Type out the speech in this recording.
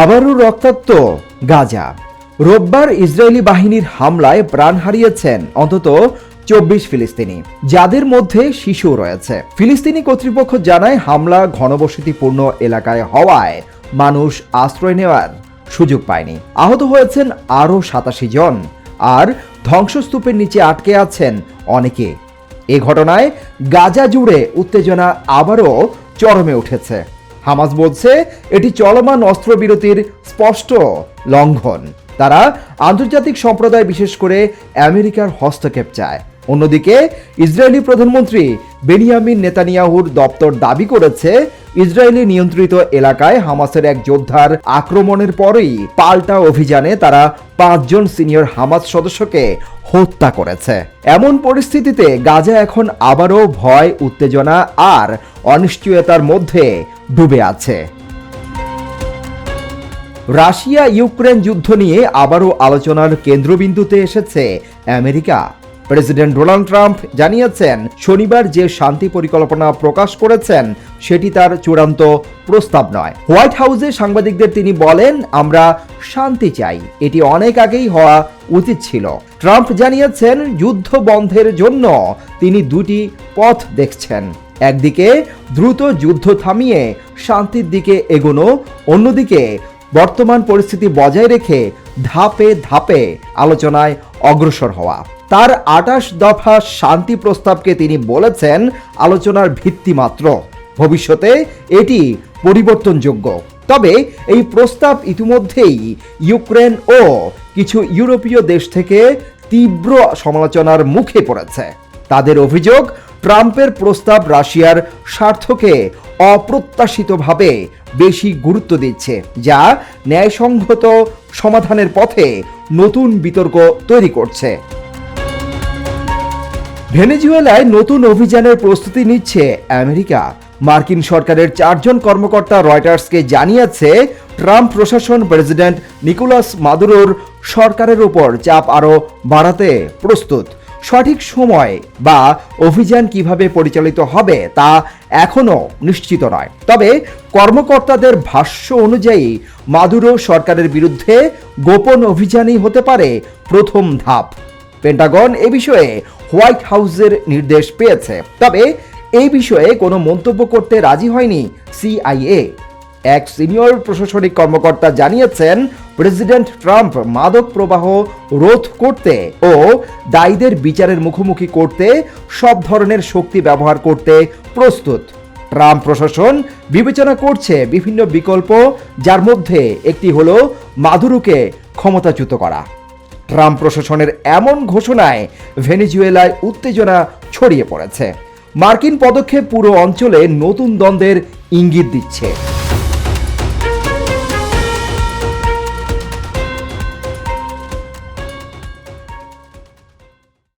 আবারও রক্তাক্ত গাজা। রোববার ইসরায়েলি বাহিনীর হামলায় প্রাণ হারিয়েছেন অন্তত চব্বিশ ফিলিস্তিনি। যাদের মধ্যে শিশু রয়েছে। ফিলিস্তিনি কর্তৃপক্ষ জানায়, হামলা ঘনবসতিপূর্ণ এলাকায় হওয়ায় মানুষ আশ্রয় নেওয়ার সুযোগ পায়নি। আহত হয়েছেন আরও সাতাশি জন। আর ধ্বংসস্তূপের নিচে আটকে আছেন অনেকে। এ ঘটনায় গাজা জুড়ে উত্তেজনা আবারও চরমে উঠেছে। হামাস বলছে, এটি চলমান অস্ত্রবিরতির স্পষ্ট লঙ্ঘন। তারা আন্তর্জাতিক সম্প্রদায় বিশেষ করে আমেরিকার হস্তক্ষেপ চায়। অন্যদিকে, ইসরায়েলি প্রধানমন্ত্রী বেনিয়ামিন নেতানিয়াহুর দপ্তর দাবি করেছে, ইসরায়েলি নিয়ন্ত্রিত এলাকায় হামাসের এক যোদ্ধার আক্রমণের পরেই পাল্টা অভিযানে তারা পাঁচজন সিনিয়র হামাস সদস্যকে হত্যা করেছে। এমন পরিস্থিতিতে গাজা এখন আবারও ভয়, উত্তেজনা আর অনিশ্চয়তার মধ্যে ডুবে আছে। রাশিয়া ইউক্রেন যুদ্ধ নিয়ে আবারও আলোচনার কেন্দ্রবিন্দুতে এসেছে আমেরিকা। প্রেসিডেন্ট ডোনাল্ড ট্রাম্প জানিয়েছেন, শনিবার যে শান্তি পরিকল্পনা প্রকাশ করেছেন, সেটি তার চূড়ান্ত প্রস্তাব নয়। হোয়াইট হাউসে সাংবাদিকদের তিনি বলেন, আমরা শান্তি চাই। এটি অনেক আগেই হওয়া উচিত ছিল। ট্রাম্প জানিয়েছেন, যুদ্ধ বন্ধের জন্য তিনি দুটি পথ দেখছেন। একদিকে দ্রুত যুদ্ধ থামিয়ে শান্তির দিকে এগোনো, অন্যদিকে বর্তমান পরিস্থিতি বজায় রেখে ধাপে ধাপে আলোচনায় অগ্রসর হওয়া। তার আটাশ দফা শান্তি প্রস্তাবকে তিনি বলেছেন, আলোচনার ভিত্তি মাত্র। ভবিষ্যতে এটি পরিবর্তনযোগ্য। তবে এই প্রস্তাব ইতিমধ্যেই ইউক্রেন ও কিছু ইউরোপীয় দেশ থেকে তীব্র সমালোচনার মুখে পড়েছে। তাদের অভিযোগ ট্রাম্পের প্রস্তাব রাশিয়ার স্বার্থকে অপ্রত্যাশিতভাবে বেশি গুরুত্ব দিচ্ছে, যা ন্যায়সঙ্গত সমাধানের পথে নতুন বিতর্ক তৈরি করছে। ভেনেজুয়েলায় নতুন অভিযানের প্রস্তুতি নিচ্ছে আমেরিকা। মার্কিন সরকারের চারজন কর্মকর্তা রয়টার্সকে জানিয়েছে, ট্রাম্প প্রশাসন প্রেসিডেন্ট নিকোলাস মাদুরোর সরকারের উপর চাপ আরও বাড়াতে প্রস্তুত। সঠিক সময় বা অভিযান কীভাবে পরিচালিত হবে তা এখনও নিশ্চিত নয়। তবে কর্মকর্তাদের ভাষ্য অনুযায়ী মাদুরো সরকারের বিরুদ্ধে গোপন অভিযানই হতে পারে প্রথম ধাপ। পেন্টাগন এ বিষয়ে হোয়াইট হাউসের নির্দেশ পেয়েছে। তবে এই বিষয়ে কোনো মন্তব্য করতে রাজি হয়নি সিআইএ। এক সিনিয়র প্রশাসনিক কর্মকর্তা জানিয়েছেন প্রেসিডেন্ট ট্রাম্প মাদক প্রবাহ রোধ করতে ও দায়ীদের বিচারের মুখোমুখি করতে সব ধরনের শক্তি ব্যবহার করতে প্রস্তুত। ট্রাম্প প্রশাসন বিবেচনা করছে বিভিন্ন বিকল্প, যার মধ্যে একটি হল মাদুরুকে ক্ষমতাচ্যুত করা। ট্রাম্প প্রশাসনের এমন ঘোষণায় ভেনেজুয়েলায় উত্তেজনা ছড়িয়ে পড়েছে। মার্কিন পদক্ষেপ পুরো অঞ্চলে নতুন দ্বন্দ্বের ইঙ্গিত দিচ্ছে।